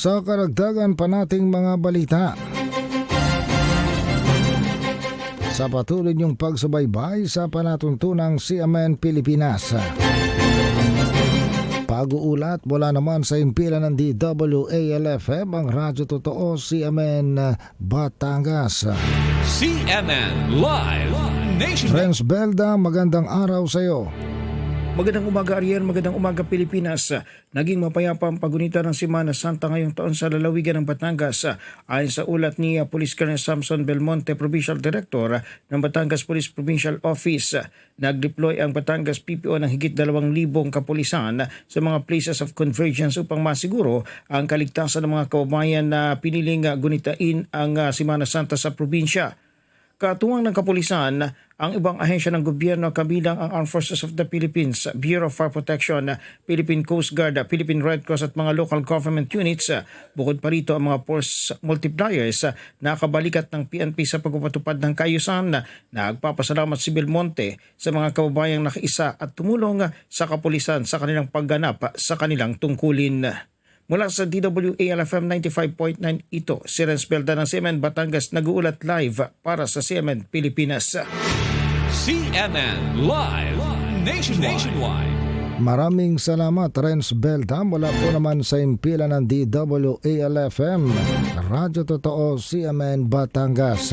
Sa karagdagan pa nating mga balita. Sa patuloy niyong pagsubaybay sa panatuntunang CMN Pilipinas. Pag-uulat mula naman sa impila ng DWALFM ang Radyo Totoo CMN Batangas. CNN Live Nation. Renz Belda, magandang araw sa iyo. Magandang umaga Ariel, magandang umaga Pilipinas. Naging mapayapa ang pagunita ng Semana Santa ngayong taon sa lalawigan ng Batangas. Ayon sa ulat ni uh, Police Colonel Samson Belmonte, Provincial Director ng Batangas Police Provincial Office. Nag-deploy ang Batangas PPO ng higit 2,000 kapulisan sa mga places of convergence upang masiguro ang kaligtasan ng mga kababayan na piniling uh, gunitain ang uh, Semana Santa sa probinsya. Katuwang ng kapulisan, ang ibang ahensya ng gobyerno kabilang ang Armed Forces of the Philippines, Bureau of Fire Protection, Philippine Coast Guard, Philippine Red Cross at mga local government units. Bukod pa rito ang mga force multipliers na kabalikat ng PNP sa pagpapatupad ng kayusan. Nagpapasalamat si Belmonte sa mga kababayang nakiisa at tumulong sa kapulisan sa kanilang pagganap sa kanilang tungkulin. Mula sa DWALFM 95.9 ito, si Renz Belda ng CMN Batangas nag-uulat live para sa CMN Pilipinas. CNN Live Nationwide. Maraming salamat Renz Belda mula po naman sa impila ng DWALFM Radyo Totoo CMN Batangas.